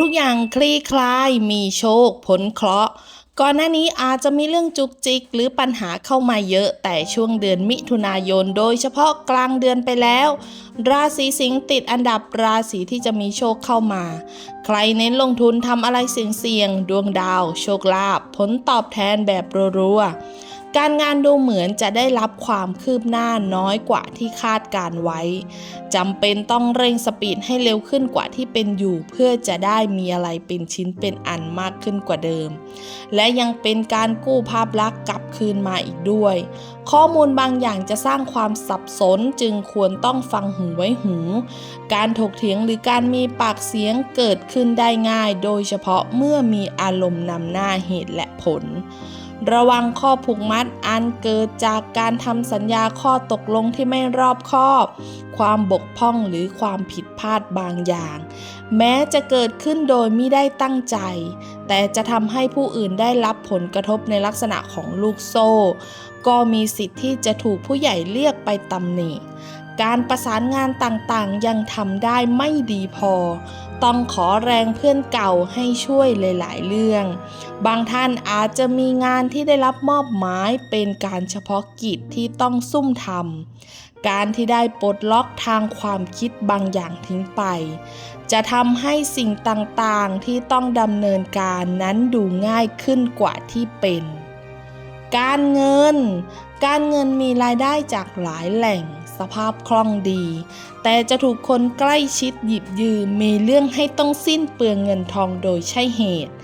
ทุกอย่างคลี่คลายมีโชคผลเคราะห์ก่อนหน้านี้อาจจะมีเรื่องจุกจิกหรือปัญหาเข้ามาเยอะ แต่ช่วงเดือนมิถุนายน โดยเฉพาะกลางเดือนไปแล้ว ราศีสิงห์ติดอันดับราศีที่จะมีโชคเข้ามา ใครเน้นลงทุนทำอะไรเสี่ยงๆดวงดาว โชคลาภผลตอบแทนแบบรัวๆ การงานดูเหมือนจะได้รับความคืบหน้าน้อยกว่าที่คาดการไว้จำเป็นต้องเร่งสปีดให้เร็วขึ้นกว่าที่เป็นอยู่เพื่อจะได้มีอะไรเป็นชิ้นเป็นอันมากขึ้นกว่าเดิม และยังเป็นการกู้ภาพลักษณ์กลับคืนมาอีกด้วย ข้อมูลบางอย่างจะสร้างความสับสนจึงควรต้องฟังหูไว้หู การถกเถียงหรือการมีปากเสียงเกิดขึ้นได้ง่าย โดยเฉพาะเมื่อมีอารมณ์นำหน้าเหตุและผล ระวังข้อผูกมัดอันเกิดจากการทำสัญญาข้อตกลงที่ไม่รอบคอบ ความบกพร่องหรือความผิดพลาดบางอย่าง แม้จะเกิดขึ้นโดยไม่ได้ตั้งใจ แต่จะทำให้ผู้อื่นได้รับผลกระทบในลักษณะของลูกโซ่ ก็มีสิทธิ์ที่จะถูกผู้ใหญ่เรียกไปตำหนิการประสานงานต่างๆ ยังทำได้ไม่ดีพอ ต้องขอแรงเพื่อนเก่าให้ช่วยหลายๆเรื่อง บางท่านอาจจะมีงานที่ได้รับมอบหมายเป็นการเฉพาะกิจที่ต้องซุ่มทำการที่ได้ปลดล็อกทางความคิดบางอย่างทิ้งไป จะทำให้สิ่งต่างๆที่ต้องดำเนินการนั้นดูง่ายขึ้นกว่าที่เป็น การเงิน การเงินมีรายได้จากหลายแหล่ง สภาพคล่องดี แต่จะถูกคนใกล้ชิดหยิบยืมมีเรื่องให้ต้องสิ้นเปลืองเงินทองโดยใช่เหตุ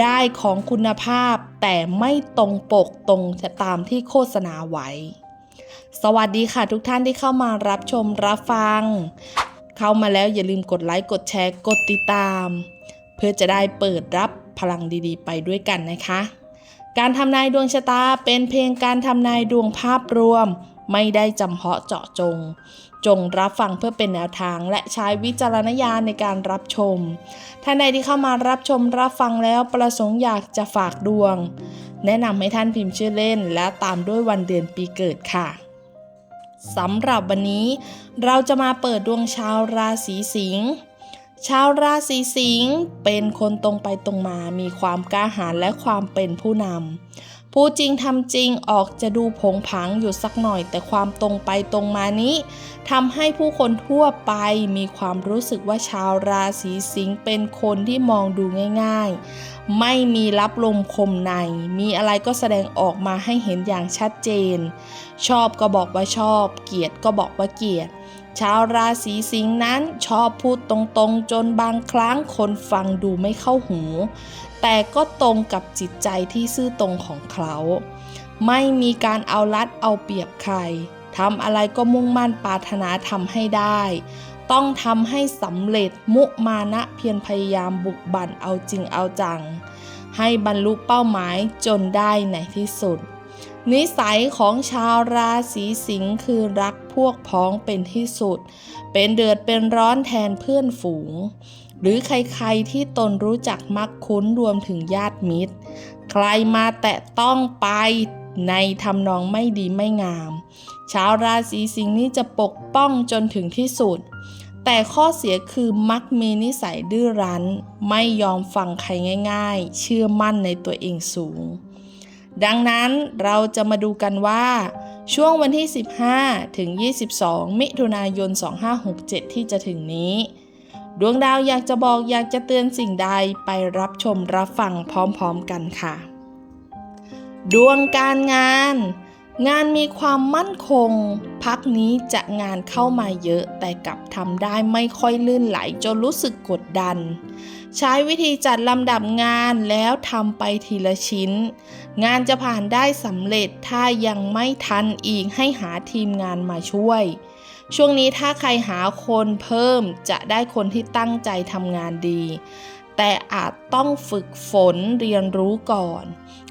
ได้ของคุณภาพแต่ไม่ตรงปกตรงตามที่โฆษณาไว้ สวัสดีค่ะทุกท่านที่เข้ามารับชมรับฟัง เข้ามาแล้วอย่าลืมกดไลค์กดแชร์กดติดตาม เพื่อจะได้เปิดรับพลังดีๆ ไปด้วยกันนะคะการทำนายดวงชะตาเป็นเพียงการทำนายดวงภาพรวม ไม่ได้จำเพาะเจาะจง จงรับฟังเพื่อเป็นแนวทางและใช้วิจารณญาณในการรับชม ท่านใดที่เข้ามารับชมรับฟังแล้วประสงค์อยากจะฝากดวง แนะนำให้ท่านพิมพ์ชื่อเล่น และตามด้วยวันเดือนปีเกิดค่ะสำหรับวันนี้เราจะมาเปิดดวงชาวราศีสิงห์ชาวราศีสิงห์เป็นคนตรงไปตรงมา มีความกล้าหาญและความเป็นผู้นำ ผู้จริงทำจริงออกจะดูผงผางอยู่สักหน่อย แต่ความตรงไปตรงมานี้ทำให้ผู้คนทั่วไปมีความรู้สึกว่าชาวราศีสิงห์เป็นคนที่มองดูง่ายๆ ไม่มีรับลมคมใน มีอะไรก็แสดงออกมาให้เห็นอย่างชัดเจน ชอบก็บอกว่าชอบ เกลียดก็บอกว่าเกลียด ชาวราศีสิงห์นั้นชอบพูดตรงๆ จนบางครั้งคนฟังดูไม่เข้าหู แต่ก็ตรงกับจิตใจที่ซื่อตรงของเขาไม่มีการเอารัดเอาเปรียบใครทำอะไรก็มุ่งมั่นปรารถนาทำให้ได้ ต้องทำให้สำเร็จมุมานะเพียรพยายามบุกบั่นเอาจริงเอาจัง ให้บรรลุเป้าหมายจนได้ในที่สุด นิสัยของชาวราศีสิงห์คือรักพวกพ้องเป็นที่สุด เป็นเดือดเป็นร้อนแทนเพื่อนฝูง หรือใครๆที่ตนรู้จักมักคุ้นรวมถึงญาติมิตร ใครมาแตะต้องไปในทำนองไม่ดีไม่งาม ชาวราศีสิงห์นี้จะปกป้องจนถึงที่สุด แต่ข้อเสียคือมักมีนิสัยดื้อรั้น ไม่ยอมฟังใครง่าย ๆ เชื่อมั่นในตัวเองสูง ดังนั้นเราจะมาดูกันว่า ช่วงวันที่ 15 ถึง 22 มิถุนายน 2567 ที่จะถึงนี้ ดวงดาวอยากจะบอกอยากจะเตือนสิ่งใดไปรับชมรับฟังพร้อมๆกันค่ะ ดวงการงาน งานมีความมั่นคง พักนี้จะงานเข้ามาเยอะ แต่กลับทำได้ไม่ค่อยลื่นไหลจนรู้สึกกดดัน ใช้วิธีจัดลำดับงานแล้วทำไปทีละชิ้น งานจะผ่านได้สำเร็จถ้ายังไม่ทันอีกให้หาทีมงานมาช่วย ช่วงนี้ถ้าใครหาคนเพิ่มจะได้คนที่ตั้งใจทำงานดี แต่อาจต้องฝึกฝนเรียนรู้ก่อน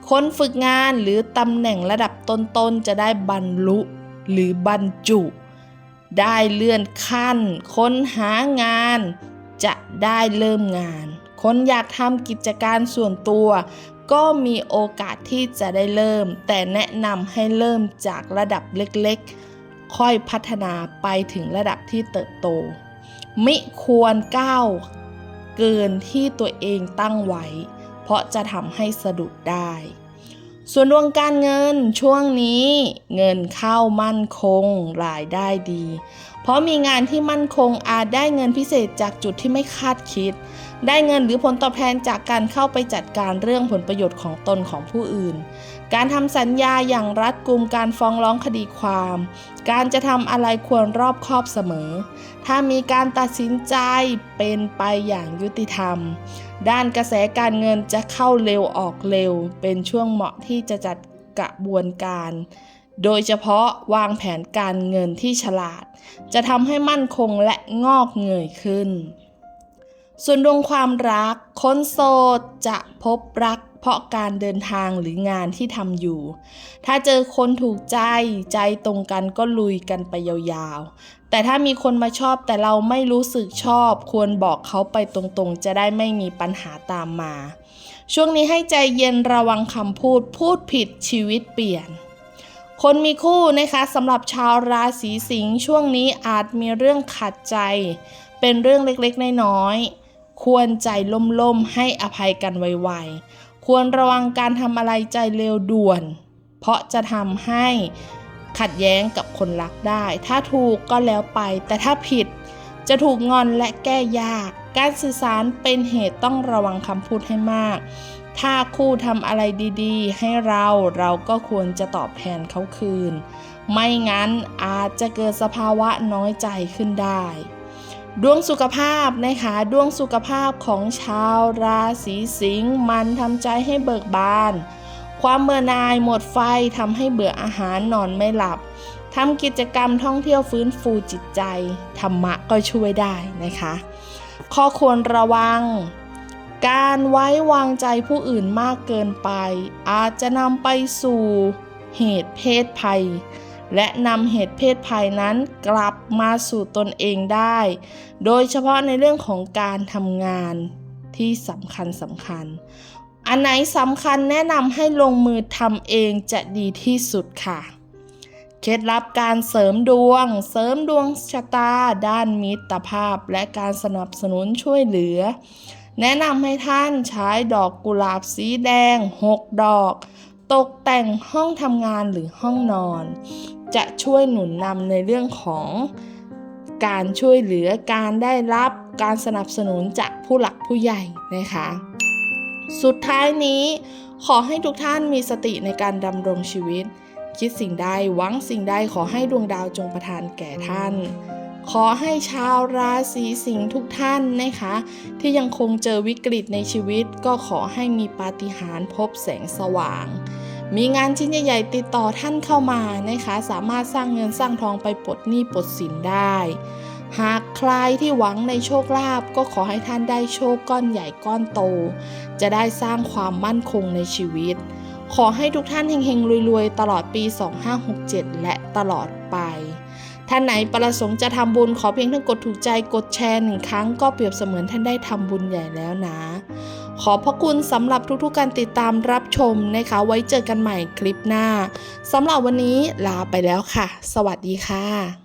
คนฝึกงานหรือตำแหน่งระดับต้นๆ จะได้บรรลุหรือบรรจุ ได้เลื่อนขั้นคนหางาน จะได้เริ่มงาน คนอยากทำกิจการส่วนตัว ก็มีโอกาสที่จะได้เริ่ม แต่แนะนำให้เริ่มจากระดับเล็กๆ ค่อยพัฒนาไปถึงระดับที่เติบโตมิควรก้าวเกินที่ตัวเองตั้งไว้ เพราะจะทำให้สะดุดได้ ส่วนดวงการเงินช่วงนี้เงินเข้ามั่นคงรายได้ดี เพราะมีงานที่มั่นคงอาจได้เงินพิเศษจากจุดที่ไม่คาดคิด ได้เงินหรือผลตอบแทนจากการเข้าไปจัดการเรื่องผลประโยชน์ของตนของผู้อื่น การทำสัญญาอย่างรัดกุมการฟ้องร้องคดีความ การจะทำอะไรควรรอบคอบเสมอ ถ้ามีการตัดสินใจเป็นไปอย่างยุติธรรม ด้านกระแสการเงินจะเข้าเร็วออกเร็ว เป็นช่วงเหมาะที่จะจัดกระบวนการ โดยเฉพาะวางแผนการเงินที่ฉลาด จะทำให้มั่นคงและงอกเงยขึ้น ส่วนดวงความรัก คนโสดจะพบรัก เพราะการเดินทางหรืองานที่ทำอยู่ ถ้าเจอคนถูกใจใจตรงกันก็ลุยกันไปยาวๆ แต่ถ้ามีคนมาชอบแต่เราไม่รู้สึกชอบ ควรบอกเขาไปตรงๆ จะได้ไม่มีปัญหาตามมา ช่วงนี้ให้ใจเย็นระวังคำพูดพูดผิดชีวิตเปลี่ยนคนมีคู่นะคะสำหรับชาวราศีสิงห์ช่วงนี้อาจมีเรื่องขัดใจ เป็นเรื่องเล็กๆ น้อยๆ ควรใจล่มๆให้อภัยกันไวๆ ควรระวังการทำอะไรใจเร็วด่วน เพราะจะทำให้ขัดแย้งกับคนรักได้ ถ้าถูกก็แล้วไป แต่ถ้าผิดจะถูกงอนและแก้ยาก การสื่อสารเป็นเหตุต้องระวังคำพูดให้มาก ถ้าคู่ทำอะไรดีๆ ให้เราเราก็ควรจะตอบแทนเขาคืน ไม่งั้นอาจจะเกิดสภาวะน้อยใจขึ้นได้ ดวงสุขภาพนะคะ ดวงสุขภาพของชาวราศีสิงห์มันทำใจให้เบิกบาน ความเบื่อหน่ายหมดไฟทำให้เบื่ออาหารนอนไม่หลับทำกิจกรรมท่องเที่ยวฟื้นฟูจิตใจ ธรรมะก็ช่วยได้นะคะ ข้อควรระวัง การไว้วางใจผู้อื่นมากเกินไป อาจจะนำไปสู่เหตุเพศภัย และนำเหตุเพศภัยนั้นกลับมาสู่ตนเองได้ โดยเฉพาะในเรื่องของการทำงานที่สำคัญสำคัญ อันไหนสำคัญแนะนำให้ลงมือทำเองจะดีที่สุดค่ะ เคล็ดลับการเสริมดวง เสริมดวงชะตา ด้านมิตรภาพ และการสนับสนุนช่วยเหลือ แนะนำให้ท่านใช้ดอกกุหลาบสีแดง 6 ดอก ตกแต่งห้องทำงานหรือห้องนอน จะช่วยหนุนนำในเรื่องของการช่วยเหลือการได้รับการสนับสนุนจากผู้หลักผู้ใหญ่นะคะ สุดท้ายนี้ ขอให้ทุกท่านมีสติในการดำรงชีวิต คิดสิ่งใดหวังสิ่งใดขอให้ดวงดาวจงประทานแก่ท่าน ขอให้ชาวราศีสิงห์ทุกท่านนะคะ ที่ยังคงเจอวิกฤตในชีวิต ก็ขอให้มีปาฏิหาริย์พบแสงสว่าง มีงานชิ้นใหญ่ๆติดต่อท่านเข้ามานะคะ สามารถสร้างเงินสร้างทองไปปลดหนี้ปลดสินได้ หากใครที่หวังในโชคลาภก็ขอให้ท่านได้โชคก้อนใหญ่ก้อนโต จะได้สร้างความมั่นคงในชีวิต ขอให้ทุกท่านเฮงๆรวยๆ ตลอดปี 2567 และตลอดไปท่านไหนประสงค์จะทำบุญขอเพียงท่านกดถูกใจกดแชร์หนึ่งครั้งก็เปรียบเสมือนท่านได้ทำบุญใหญ่แล้วนะ ขอบพระคุณสำหรับทุกๆการติดตามรับชมนะคะ ไว้เจอกันใหม่คลิปหน้าสำหรับวันนี้ลาไปแล้วค่ะ สวัสดีค่ะ